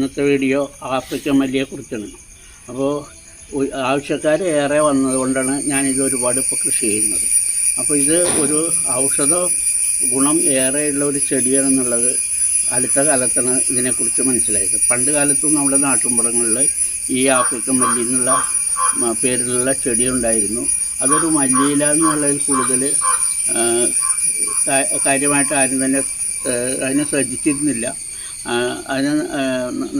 ഇന്നത്തെ video African മല്ലിയെക്കുറിച്ചാണ്. അപ്പോൾ ആവശ്യക്കാർ ഏറെ വന്നതുകൊണ്ടാണ് ഞാനിത് ഒരുപാട് ഇപ്പോൾ കൃഷി ചെയ്യുന്നത്. അപ്പോൾ ഇത് ഒരു ഔഷധ ഗുണം ഏറെയുള്ള ഒരു ചെടിയാണെന്നുള്ളത് അടുത്ത കാലത്താണ് ഇതിനെക്കുറിച്ച് മനസ്സിലായത്. പണ്ട് കാലത്തും നമ്മുടെ നാട്ടിൻപുറങ്ങളിൽ ഈ ആഫ്രിക്കൻ മല്ലി എന്നുള്ള പേരിലുള്ള ചെടി ഉണ്ടായിരുന്നു. അതൊരു മല്ലിയില എന്നുള്ളതിൽ കൂടുതൽ കാര്യമായിട്ട് ആരും തന്നെ അതിനെ ശ്രദ്ധിച്ചിരുന്നില്ല. അതിനെ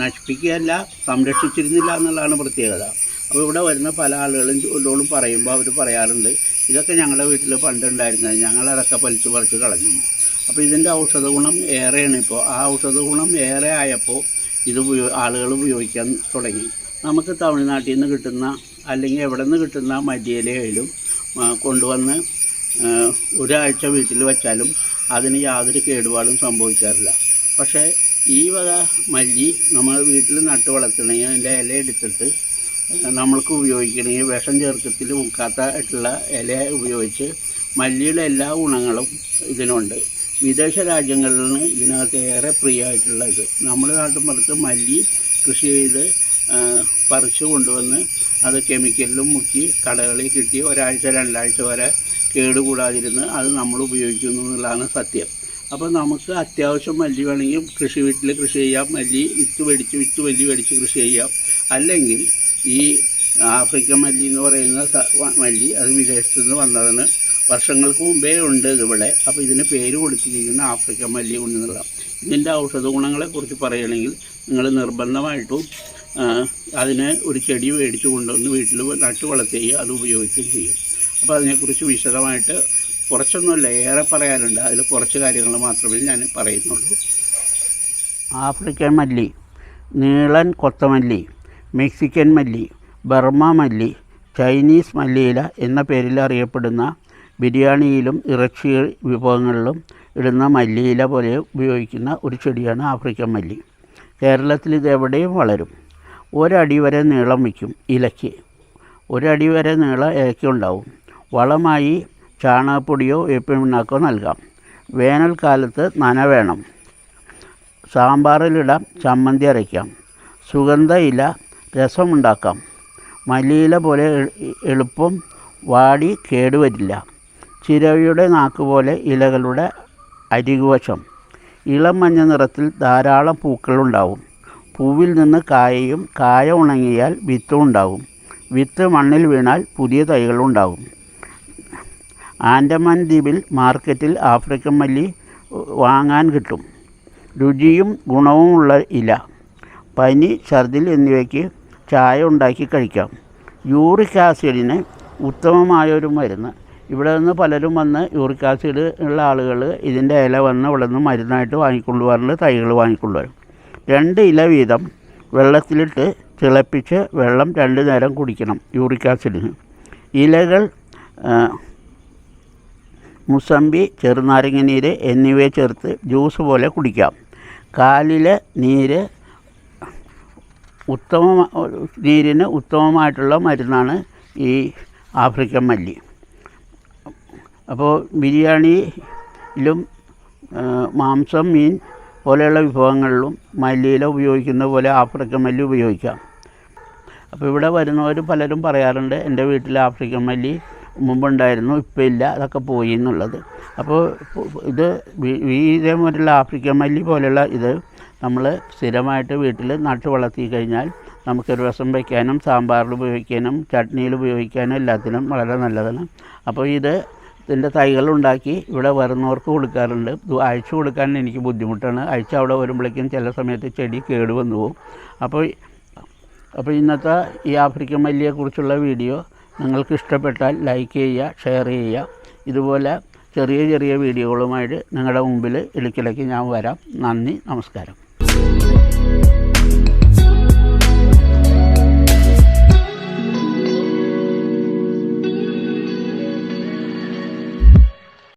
നശിപ്പിക്കുകയല്ല സംരക്ഷിച്ചിരുന്നില്ല എന്നുള്ളതാണ് പ്രത്യേകത. അപ്പോൾ ഇവിടെ വരുന്ന പല ആളുകളും ഇതോടും പറയുമ്പോൾ അവർ പറയാറുണ്ട് ഇതൊക്കെ ഞങ്ങളുടെ വീട്ടിൽ പണ്ടുണ്ടായിരുന്നത്. ഞങ്ങളതൊക്കെ പലിച്ച് പറിച്ച് കളഞ്ഞു. അപ്പോൾ ഇതിന്റെ ഔഷധ ഗുണം ഏറെയാണ് ഇപ്പോൾ. ആ ഔഷധ ഗുണം ഏറെ ആയപ്പോൾ ഇത് ആളുകൾ ഉപയോഗിക്കാൻ തുടങ്ങി. നമുക്ക് തമിഴ്നാട്ടിൽ നിന്ന് കിട്ടുന്ന അല്ലെങ്കിൽ എവിടെ നിന്ന് കിട്ടുന്ന മല്ലിയിലയായാലും കൊണ്ടുവന്ന് ഒരാഴ്ച വീട്ടിൽ വെച്ചാലും അതിന് യാതൊരു കേടുപാടും സംഭവിക്കാറില്ല. പക്ഷേ ഈ വക മല്ലി നമ്മൾ വീട്ടിൽ നട്ട് വളർത്തണമെങ്കിൽ അതിന്റെ ഇല എടുത്തിട്ട് നമ്മൾക്ക് ഉപയോഗിക്കണമെങ്കിൽ വിഷം ചേർക്കത്തിൽ മുക്കാത്തായിട്ടുള്ള ഇല ഉപയോഗിച്ച് മല്ലിയുടെ എല്ലാ ഗുണങ്ങളും ഇതിനുണ്ട്. വിദേശ രാജ്യങ്ങളിൽ ഇതിനകത്ത് ഏറെ പ്രിയമായിട്ടുള്ളത്. നമ്മുടെ നാട്ടിൻപുറത്ത് മല്ലി കൃഷി ചെയ്ത് പറിച്ച് കൊണ്ടുവന്ന് അത് കെമിക്കലിലും മുക്കി കടകളിൽ കിട്ടി ഒരാഴ്ച രണ്ടാഴ്ച വരെ കേടുകൂടാതിരുന്ന് അത് നമ്മൾ ഉപയോഗിക്കുന്നു എന്നുള്ളതാണ് സത്യം. അപ്പോൾ നമുക്ക് അത്യാവശ്യം മല്ലി വേണമെങ്കിൽ കൃഷി വീട്ടിൽ കൃഷി ചെയ്യാം. മല്ലി വിത്ത് മേടിച്ച് വിത്ത് മല്ലി മേടിച്ച് കൃഷി ചെയ്യാം. അല്ലെങ്കിൽ ഈ ആഫ്രിക്കൻ മല്ലി എന്ന് പറയുന്ന മല്ലി അത് വിദേശത്ത് നിന്ന് വന്നതാണ്. വർഷങ്ങൾക്ക് മുമ്പേ ഉണ്ട് ഇതിവിടെ. അപ്പോൾ ഇതിന് പേര് കൊടുത്തിരിക്കുന്ന ആഫ്രിക്കൻ മല്ലി കൊണ്ടുള്ള ഇതിന്റെ ഔഷധ ഗുണങ്ങളെക്കുറിച്ച് പറയുകയാണെങ്കിൽ നിങ്ങൾ നിർബന്ധമായിട്ടും അതിന് ഒരു ചെടി മേടിച്ച് കൊണ്ടുവന്ന് വീട്ടിൽ നട്ട് വളർത്തുകയും അത് ഉപയോഗിക്കുകയും ചെയ്യും. അപ്പോൾ അതിനെക്കുറിച്ച് വിശദമായിട്ട് കുറച്ചൊന്നുമില്ല ഏറെ പറയാനുണ്ട്. അതിൽ കുറച്ച് കാര്യങ്ങൾ മാത്രമേ ഞാൻ പറയുന്നുള്ളൂ. ആഫ്രിക്കൻ മല്ലി നീളൻ കൊത്തമല്ലി മെക്സിക്കൻ മല്ലി ബർമ മല്ലി ചൈനീസ് മല്ലിയില എന്ന പേരിൽ അറിയപ്പെടുന്ന ബിരിയാണിയിലും ഇറച്ചി വിഭവങ്ങളിലും ഇടുന്ന മല്ലിയില പോലെ ഉപയോഗിക്കുന്ന ഒരു ചെടിയാണ് ആഫ്രിക്കൻ മല്ലി. കേരളത്തിൽ ഇത് എവിടെയും വളരും. ഒരടി വരെ നീളം വയ്ക്കും ഇലയ്ക്ക്. ഒരടി വരെ നീളം ഇലയ്ക്കുണ്ടാവും വളമായി ചാണകപ്പൊടിയോ വേപ്പിണ്ണാക്കോ നൽകാം. വേനൽക്കാലത്ത് നന വേണം. സാമ്പാറിലിടാം ചമ്മന്തി അരയ്ക്കാം. സുഗന്ധ ഇല രസമുണ്ടാക്കാം. മല്ലിയില പോലെ എളുപ്പം വാടി കേടുവരില്ല. ചിരവിയുടെ നാക്ക് പോലെ ഇലകളുടെ അരികുവശം. ഇളം മഞ്ഞ നിറത്തിൽ ധാരാളം പൂക്കളുണ്ടാവും. പൂവിൽ നിന്ന് കായയും കായ ഉണങ്ങിയാൽ വിത്തുണ്ടാവും വിത്ത് മണ്ണിൽ വീണാൽ പുതിയ തൈകളുണ്ടാകും ആൻഡമാൻ ദ്വീപിൽ മാർക്കറ്റിൽ ആഫ്രിക്കൻ മല്ലി വാങ്ങാൻ കിട്ടും. രുചിയും ഗുണവുമുള്ള ഇല പനി ഛർദിൽ എന്നിവയ്ക്ക് ചായ ഉണ്ടാക്കി കഴിക്കാം. യൂറിക് ആസിഡിന് ഉത്തമമായൊരു മരുന്ന്. ഇവിടെ നിന്ന് പലരും വന്ന് യൂറിക് ആസിഡ് ഉള്ള ആളുകൾ ഇതിന്റെ ഇല വന്ന് ഇവിടെ നിന്ന് മരുന്നായിട്ട് വാങ്ങിക്കൊണ്ടുപോകാറുണ്ട് തൈകൾ വാങ്ങിക്കൊണ്ടുവരും. രണ്ട് ഇല വീതം വെള്ളത്തിലിട്ട് തിളപ്പിച്ച് വെള്ളം രണ്ട് നേരം കുടിക്കണം യൂറിക് ആസിഡിന്. ഇലകൾ മുസമ്പി ചെറുനാരങ്ങ നീര് എന്നിവയെ ചേർത്ത് ജ്യൂസ് പോലെ കുടിക്കാം. കാലിലെ നീര് ഉത്തമ നീരിന് ഉത്തമമായിട്ടുള്ള മരുന്നാണ് ഈ ആഫ്രിക്കൻ മല്ലി. അപ്പോൾ ബിരിയാണിയിലും മാംസം മീൻ പോലെയുള്ള വിഭവങ്ങളിലും മല്ലിയില ഉപയോഗിക്കുന്ന പോലെ ആഫ്രിക്കൻ മല്ലി ഉപയോഗിക്കാം. അപ്പോൾ ഇവിടെ വരുന്നവർ പലരും പറയാറുണ്ട് എന്റെ വീട്ടിൽ ആഫ്രിക്കൻ മല്ലി മുമ്പുണ്ടായിരുന്നു ഇപ്പോൾ ഇല്ല അതൊക്കെ പോയി എന്നുള്ളത്. അപ്പോൾ ഇത് ഇതേപോലുള്ള ആഫ്രിക്കൻ മല്ലി പോലെയുള്ള ഇത് നമ്മൾ സ്ഥിരമായിട്ട് വീട്ടിൽ നട്ട് വളർത്തി കഴിഞ്ഞാൽ നമുക്കൊരു രസം വയ്ക്കാനും സാമ്പാറിൽ ഉപയോഗിക്കാനും ചട്നിയിൽ ഉപയോഗിക്കാനും എല്ലാത്തിനും വളരെ നല്ലതാണ്. അപ്പോൾ ഇത് ഇതിന്റെ തൈകളുണ്ടാക്കി ഇവിടെ വരുന്നവർക്ക് കൊടുക്കാറുണ്ട്. അയച്ചു കൊടുക്കാൻ എനിക്ക് ബുദ്ധിമുട്ടാണ്. അയച്ച അവിടെ വരുമ്പോഴേക്കും ചില സമയത്ത് ചെടി കേട് വന്നു പോകും. അപ്പോൾ അപ്പോൾ ഇന്നത്തെ ഈ ആഫ്രിക്കൻ മല്ലിയെക്കുറിച്ചുള്ള വീഡിയോ നിങ്ങൾക്ക് ഇഷ്ടപ്പെട്ടാൽ ലൈക്ക് ചെയ്യുക ഷെയർ ചെയ്യുക. ഇതുപോലെ ചെറിയ ചെറിയ വീഡിയോകളുമായിട്ട് നിങ്ങളുടെ മുമ്പിൽ ഇടയ്ക്കിടയ്ക്ക് ഞാൻ വരാം. നന്ദി നമസ്കാരം.